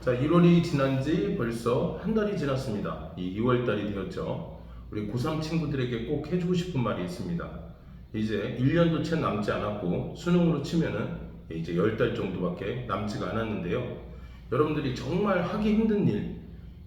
자, 1월이 지난 지 벌써 한 달이 지났습니다. 이 2월 달이 되었죠. 우리 고3 친구들에게 꼭 해주고 싶은 말이 있습니다. 이제 1년도 채 남지 않았고 수능으로 치면은 이제 10달 정도밖에 남지가 않았는데요. 여러분들이 정말 하기 힘든 일,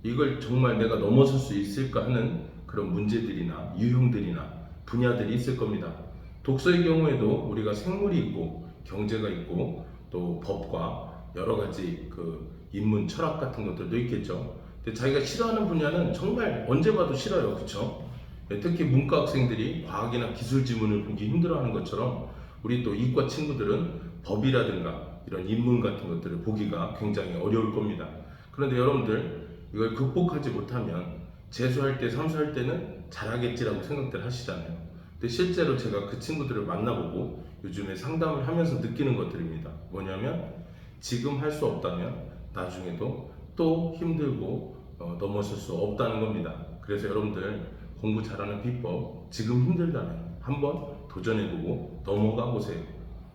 이걸 정말 내가 넘어설 수 있을까 하는 그런 문제들이나 유형들이나 분야들이 있을 겁니다. 독서의 경우에도 우리가 생물이 있고 경제가 있고 또 법과 여러 가지 그 인문 철학 같은 것들도 있겠죠. 근데 자기가 싫어하는 분야는 정말 언제 봐도 싫어요. 그렇죠? 특히 문과 학생들이 과학이나 기술 지문을 보기 힘들어하는 것처럼 우리 또 이과 친구들은 법이라든가 이런 인문 같은 것들을 보기가 굉장히 어려울 겁니다. 그런데 여러분들 이걸 극복하지 못하면 재수할 때, 삼수할 때는 잘하겠지라고 생각들 하시잖아요. 근데 실제로 제가 그 친구들을 만나보고 요즘에 상담을 하면서 느끼는 것들입니다. 뭐냐면 지금 할 수 없다면 나중에도 또 힘들고 어, 넘어설 수 없다는 겁니다. 그래서 여러분들 공부 잘하는 비법 지금 힘들다면 한번 도전해보고 넘어가 보세요.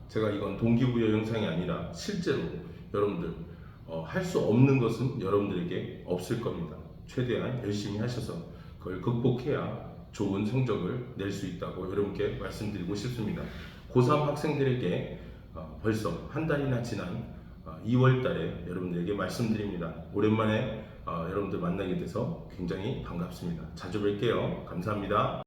제가 이건 동기부여 영상이 아니라 실제로 여러분들 어, 할 수 없는 것은 여러분들에게 없을 겁니다. 최대한 열심히 하셔서 그걸 극복해야 좋은 성적을 낼 수 있다고 여러분께 말씀드리고 싶습니다. 고3 학생들에게 어, 벌써 한 달이나 지난 2월 달에 여러분들에게 말씀드립니다. 오랜만에 어, 여러분들 만나게 돼서 굉장히 반갑습니다. 자주 뵐게요. 감사합니다.